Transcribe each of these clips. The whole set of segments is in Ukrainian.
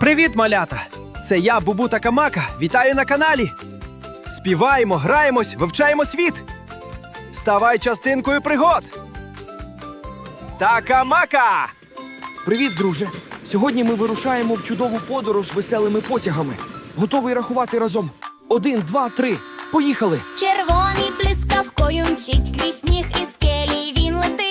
Привіт, малята! Це я, Бубу та Камака. Вітаю на каналі. Співаємо, граємось, вивчаємо світ. Ставай частинкою пригод. Такамака! Привіт, друже! Сьогодні ми вирушаємо в чудову подорож веселими потягами. Готовий рахувати разом. Один, два, три. Поїхали! Червоний блискавкою мчить крізь сніг і скелі він летить.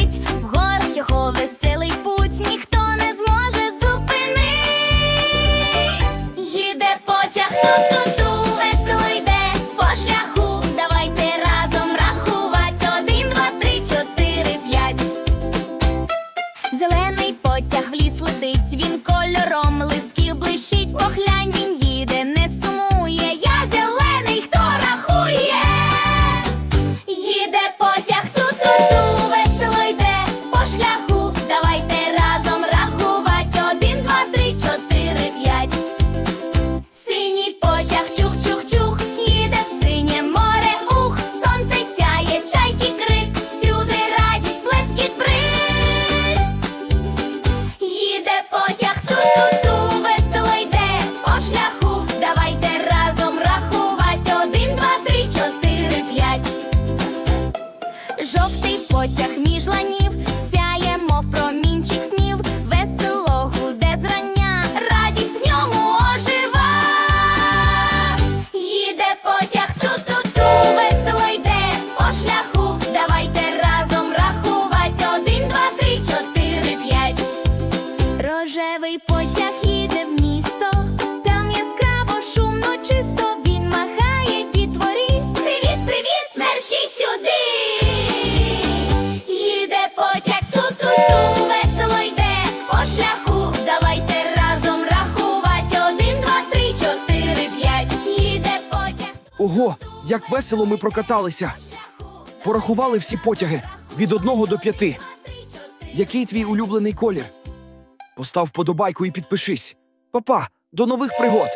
Зелений потяг в ліс летить, він кольором листків блищить, поглянь, ту-ту-ту, весело йде по шляху. Давайте разом рахувати. Один, два, три, чотири, п'ять. Жовтий потяг між ланів Рожевий потяг їде в місто, там яскраво, шумно, чисто він махає дітворі. Привіт, привіт, мерщій сюди. Їде потяг ту-ту-ту, весело йде по шляху. Давайте разом рахувати. Один, два, три, чотири, п'ять. Їде потяг. Ого, як весело ми прокаталися! Порахували всі потяги від одного до п'яти. Який твій улюблений колір? Постав вподобайку і підпишись. Папа, до нових пригод!